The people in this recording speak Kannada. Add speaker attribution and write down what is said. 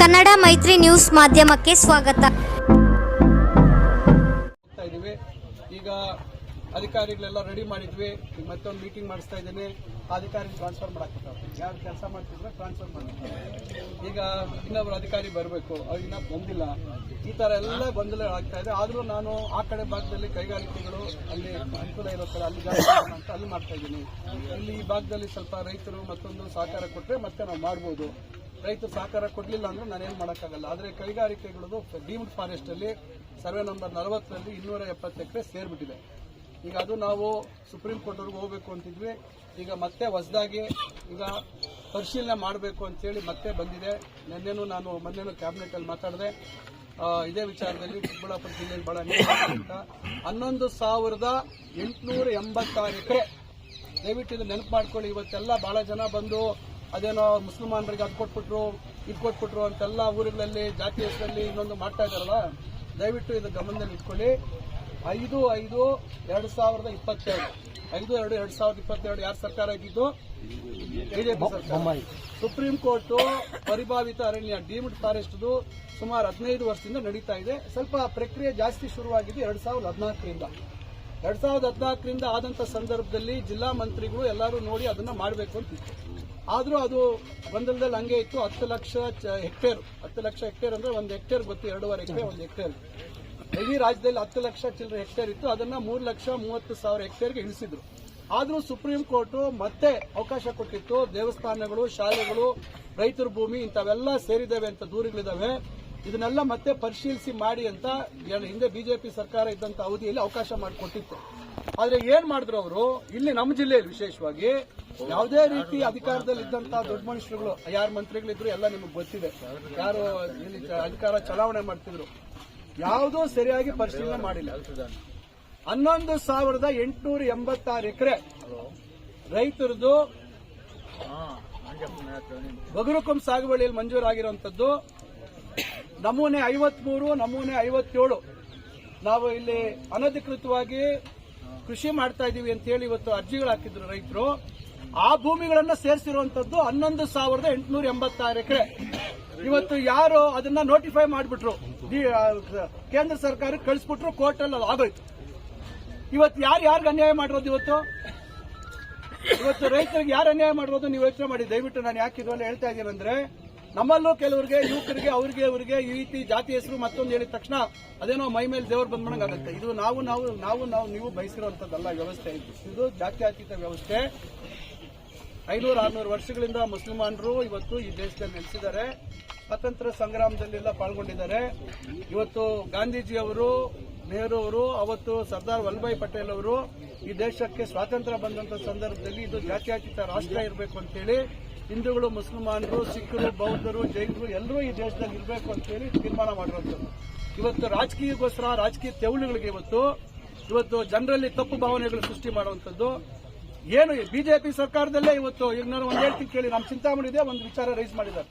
Speaker 1: ಕನ್ನಡ ಮೈತ್ರಿ ನ್ಯೂಸ್ ಮಾಧ್ಯಮಕ್ಕೆ ಸ್ವಾಗತ.
Speaker 2: ಈಗ ಅಧಿಕಾರಿಗಳೆಲ್ಲ ರೆಡಿ ಮಾಡಿದ್ವಿ. ಮತ್ತೊಂದು ಮೀಟಿಂಗ್ ಮಾಡಿಸ್ತಾ ಇದ್ದೀನಿ. ಅಧಿಕಾರಿ ಟ್ರಾನ್ಸ್ಫರ್ ಮಾಡಾಕ್ತಾರೆ ಯಾರು ಕೆಲಸ ಮಾಡ್ತಿದ್ರೆ ಟ್ರಾನ್ಸ್ಫರ್ ಮಾಡ್ತಾರೆ ಈಗ ಇನ್ನೊಬ್ರು ಅಧಿಕಾರಿ ಬರಬೇಕು. ಅವ್ರು ಇನ್ನೂ ಬಂದಿಲ್ಲ. ಈ ತರ ಎಲ್ಲ ಬಂದಲೇ ಆಗ್ತಾ ಇದೆ. ಆದ್ರೂ ನಾನು ಆ ಕಡೆ ಭಾಗದಲ್ಲಿ ಕೈಗಾರಿಕೆಗಳು ಅಲ್ಲಿ ಅನುಕೂಲ ಇರೋ ಥರ ಅಲ್ಲಿ ಅಂತ ಅಲ್ಲಿ ಮಾಡ್ತಾ ಇದ್ದೀನಿ. ಇಲ್ಲಿ ಈ ಭಾಗದಲ್ಲಿ ಸ್ವಲ್ಪ ರೈತರು ಮತ್ತೊಂದು ಸಹಕಾರ ಕೊಟ್ಟರೆ ಮತ್ತೆ ನಾವು ಮಾಡ್ಬೋದು. ರೈತರು ಸಹಕಾರ ಕೊಡಲಿಲ್ಲ ಅಂದ್ರೆ ನಾನೇನು ಮಾಡೋಕ್ಕಾಗಲ್ಲ. ಆದರೆ ಕೈಗಾರಿಕೆಗಳದು ಡೀಮ್ಡ್ ಫಾರೆಸ್ಟ್ ಅಲ್ಲಿ ಸರ್ವೆ ನಂಬರ್ ನಲವತ್ತರಲ್ಲಿ ಇನ್ನೂರ ಎಪ್ಪತ್ತು ಎಕರೆ ಸೇರ್ಬಿಟ್ಟಿದೆ. ಈಗ ಅದು ನಾವು ಸುಪ್ರೀಂ ಕೋರ್ಟ್ವರೆಗೂ ಹೋಗ್ಬೇಕು ಅಂತಿದ್ವಿ. ಈಗ ಮತ್ತೆ ಹೊಸದಾಗಿ ಈಗ ಪರಿಶೀಲನೆ ಮಾಡಬೇಕು ಅಂತೇಳಿ ಮತ್ತೆ ಬಂದಿದೆ. ನಿನ್ನೆನೂ ನಾನು ಮೊನ್ನೆನೂ ಕ್ಯಾಬಿನೆಟಲ್ಲಿ ಮಾತಾಡಿದೆ. ಇದೇ ವಿಚಾರದಲ್ಲಿ ಚಿಕ್ಕಬಳ್ಳಾಪುರ ಜಿಲ್ಲೆಯಲ್ಲಿ ಬಹಳ ಅಂತ. ಹನ್ನೊಂದು ಸಾವಿರದ ಎಂಟುನೂರ ಎಂಬತ್ತಾರು ಎಕರೆ. ದಯವಿಟ್ಟು ಇದು ನೆನಪು ಮಾಡ್ಕೊಳ್ಳಿ, ಇವತ್ತೆಲ್ಲ ಬಹಳ ಜನ ಬಂದು ಅದೇನೋ ಮುಸಲ್ಮಾನರಿಗೆ ಅದು ಕೊಟ್ಬಿಟ್ರು, ಇದು ಕೊಟ್ಬಿಟ್ರು ಅಂತೆಲ್ಲ ಊರುಗಳಲ್ಲಿ, ಜಾತಿ ಹೆಸರಲ್ಲಿ ಇನ್ನೊಂದು ಮಾಡ್ತಾ ಇದಾರಲ್ಲ ದಯವಿಟ್ಟು ಇದು ಗಮನದಲ್ಲಿ ಇಟ್ಕೊಳ್ಳಿ. ಐದು ಐದು ಎರಡು ಸಾವಿರದ ಇಪ್ಪತ್ತೆರಡು. ಐದು ಎರಡು ಎರಡು ಸಾವಿರದ ಇಪ್ಪತ್ತೆರಡು ಯಾರು ಸರ್ಕಾರ ಇದ್ದಿದ್ದು? ಬಿಜೆಪಿ ಸರ್ಕಾರ. ಸುಪ್ರೀಂ ಕೋರ್ಟ್ ಪರಿಭಾವಿತ ಅರಣ್ಯ ಡೀಮ್ಡ್ ಫಾರೆಸ್ಟ್ ಸುಮಾರು ಹದಿನೈದು ವರ್ಷದಿಂದ ನಡೀತಾ ಇದೆ. ಸ್ವಲ್ಪ ಪ್ರಕ್ರಿಯೆ ಜಾಸ್ತಿ ಶುರುವಾಗಿದೆ ಎರಡು ಸಾವಿರದ ಹದಿನಾಲ್ಕರಿಂದ. ಎರಡು ಸಾವಿರದ ಹದಿನಾಲ್ಕರಿಂದ ಆದಂಥ ಸಂದರ್ಭದಲ್ಲಿ ಜಿಲ್ಲಾ ಮಂತ್ರಿಗಳು ಎಲ್ಲರೂ ನೋಡಿ ಅದನ್ನ ಮಾಡಬೇಕು ಅಂತ ಆದ್ರೂ ಅದು ಗೊಂದಲದಲ್ಲಿ ಹಂಗೆ ಇತ್ತು. ಹತ್ತು ಲಕ್ಷ ಹೆಕ್ಟೇರ್ ಹತ್ತು ಲಕ್ಷ ಹೆಕ್ಟೇರ್ ಅಂದ್ರೆ ಒಂದು ಹೆಕ್ಟೇರ್ ಗೊತ್ತು ಎರಡೂವರೆ ಹೆಕ್ಟೇರ್ ಒಂದು ಹೆಕ್ಟೇರ್. ಇಡೀ ರಾಜ್ಯದಲ್ಲಿ ಹತ್ತು ಲಕ್ಷ ಚಿಲ್ಲರೆ ಹೆಕ್ಟೇರ್ ಇತ್ತು. ಅದನ್ನ ಮೂರು ಲಕ್ಷ ಮೂವತ್ತು ಸಾವಿರ ಹೆಕ್ಟೇರ್ಗೆ ಇಳಿಸಿದ್ರು. ಆದರೂ ಸುಪ್ರೀಂ ಕೋರ್ಟ್ ಮತ್ತೆ ಅವಕಾಶ ಕೊಟ್ಟಿತ್ತು. ದೇವಸ್ಥಾನಗಳು, ಶಾಲೆಗಳು, ರೈತರ ಭೂಮಿ ಇಂಥವೆಲ್ಲ ಸೇರಿದ್ದಾವೆ ಅಂತ ದೂರುಗಳಿದ್ದಾವೆ. ಇದನ್ನೆಲ್ಲ ಮತ್ತೆ ಪರಿಶೀಲಿಸಿ ಮಾಡಿ ಅಂತ ಹಿಂದೆ ಬಿಜೆಪಿ ಸರ್ಕಾರ ಇದ್ದಂತ ಅವಧಿಯಲ್ಲಿ ಅವಕಾಶ ಮಾಡಿಕೊಟ್ಟಿತ್ತು. ಆದರೆ ಏನ್ ಮಾಡಿದ್ರು ಅವರು? ಇಲ್ಲಿ ನಮ್ಮ ಜಿಲ್ಲೆಯಲ್ಲಿ ವಿಶೇಷವಾಗಿ ಯಾವುದೇ ರೀತಿ ಅಧಿಕಾರದಲ್ಲಿ ಇದ್ದಂತ ದೊಡ್ಡ ಮನುಷ್ಯರುಗಳು, ಯಾರು ಮಂತ್ರಿಗಳಿದ್ರು, ಎಲ್ಲ ನಿಮಗೆ ಗೊತ್ತಿದೆ. ಯಾರು ಇಲ್ಲಿ ಅಧಿಕಾರ ಚಲಾವಣೆ ಮಾಡ್ತಿದ್ರು. ಯಾವುದೂ ಸರಿಯಾಗಿ ಪರಿಶೀಲನೆ ಮಾಡಿಲ್ಲ. ಹನ್ನೊಂದು ಸಾವಿರದ ಎಂಟುನೂರ ಎಂಬತ್ತಾರು ಎಕರೆ ರೈತರದು ಬಗರುಕುಂ ಸಾಗುವಳಿಯಲ್ಲಿ ಮಂಜೂರಾಗಿರುವಂತದ್ದು ನಮೂನೆ ಐವತ್ಮೂರು, ನಮೂನೆ ಐವತ್ತೇಳು ನಾವು ಇಲ್ಲಿ ಅನಧಿಕೃತವಾಗಿ ಕೃಷಿ ಮಾಡ್ತಾ ಅಂತ ಹೇಳಿ ಇವತ್ತು ಅರ್ಜಿಗಳು ಹಾಕಿದ್ರು ರೈತರು. ಆ ಭೂಮಿಗಳನ್ನು ಸೇರಿಸಿರುವಂತದ್ದು ಹನ್ನೊಂದು ಸಾವಿರದ ಎಂಟುನೂರ ಎಂಬತ್ತಾರು ಎಕರೆ. ಇವತ್ತು ಯಾರು ಅದನ್ನ ನೋಟಿಫೈ ಮಾಡಿಬಿಟ್ರು. ಕೇಂದ್ರ ಸರ್ಕಾರಕ್ಕೆ ಕಳಿಸ್ಬಿಟ್ರು ಕೋರ್ಟ್ ಅಲ್ಲಿ ಆಗೋಯ್ತು. ಇವತ್ತು ಯಾರು ಯಾರಿಗೆ ಅನ್ಯಾಯ ಮಾಡಿರೋದು ಇವತ್ತು? ಇವತ್ತು ರೈತರಿಗೆ ಯಾರು ಅನ್ಯಾಯ ಮಾಡಿರೋದು ನೀವು ಯೋಚನೆ ಮಾಡಿ. ದಯವಿಟ್ಟು ನಾನು ಯಾಕೆ ಇದನ್ನ ಹೇಳ್ತಾ ಇದ್ದೀನಿ ಅಂದ್ರೆ, ನಮ್ಮಲ್ಲೂ ಕೆಲವರಿಗೆ, ಯುವಕರಿಗೆ, ಅವ್ರಿಗೆ ಅವರಿಗೆ ಈ ರೀತಿ ಜಾತಿ ಹೆಸರು ಮತ್ತೊಂದು ಹೇಳಿದ ತಕ್ಷಣ ಅದೇನೋ ಮೈ ಮೇಲೆ ದೇವ್ರು ಬಂದ್ಮಣಂಗ್ ಆಗುತ್ತೆ ಇದು ನಾವು ನಾವು ನಾವು ನಾವು, ನೀವು ಬಯಸಿರುವಂತದ್ದಲ್ಲ ವ್ಯವಸ್ಥೆ. ಇದು ಜಾತ್ಯತೀತ ವ್ಯವಸ್ಥೆ. ಐನೂರು, ಆರುನೂರು ವರ್ಷಗಳಿಂದ ಮುಸಲ್ಮಾನರು ಇವತ್ತು ಈ ದೇಶದಲ್ಲಿ ನೆಲೆಸಿದ್ದಾರೆ. ಸ್ವಾತಂತ್ರ್ಯ ಸಂಗ್ರಾಮದಲ್ಲೆಲ್ಲ ಪಾಲ್ಗೊಂಡಿದ್ದಾರೆ. ಇವತ್ತು ಗಾಂಧೀಜಿ ಅವರು ನೆಹರು ಅವರು, ಅವತ್ತು ಸರ್ದಾರ್ ವಲ್ಲಭಾಯ್ ಪಟೇಲ್ ಅವರು ಈ ದೇಶಕ್ಕೆ ಸ್ವಾತಂತ್ರ್ಯ ಬಂದಂತ ಸಂದರ್ಭದಲ್ಲಿ ಇದು ಜಾತ್ಯಾತೀತ ರಾಷ್ಟ್ರ ಇರಬೇಕು ಅಂತೇಳಿ ಹಿಂದೂಗಳು ಮುಸಲ್ಮಾನರು ಸಿಖ್ಖರು, ಬೌದ್ಧರು, ಜೈನರು ಎಲ್ಲರೂ ಈ ದೇಶದಲ್ಲಿ ಇರಬೇಕು ಅಂತೇಳಿ ತೀರ್ಮಾನ ಮಾಡಿರುವಂಥದ್ದು ಇವತ್ತು ರಾಜಕೀಯಕ್ಕೋಸ್ಕರ ರಾಜಕೀಯ ತೆವಳುಗಳಿಗೆ ಇವತ್ತು ಇವತ್ತು ಜನರಲ್ಲಿ ತಪ್ಪು ಭಾವನೆಗಳು ಸೃಷ್ಟಿ ಮಾಡುವಂಥದ್ದು. ಏನು ಬಿಜೆಪಿ ಸರ್ಕಾರದಲ್ಲೇ ಇವತ್ತು ಈಗ ನಾನು ಒಂದು ಹೇಳ್ತೀನಿ ಕೇಳಿ. ನಮ್ಮ ಚಿಂತಾಮಣಿ ಇದೆ ಒಂದು ವಿಚಾರ ರೈಸ್ ಮಾಡಿದ್ದಾರೆ.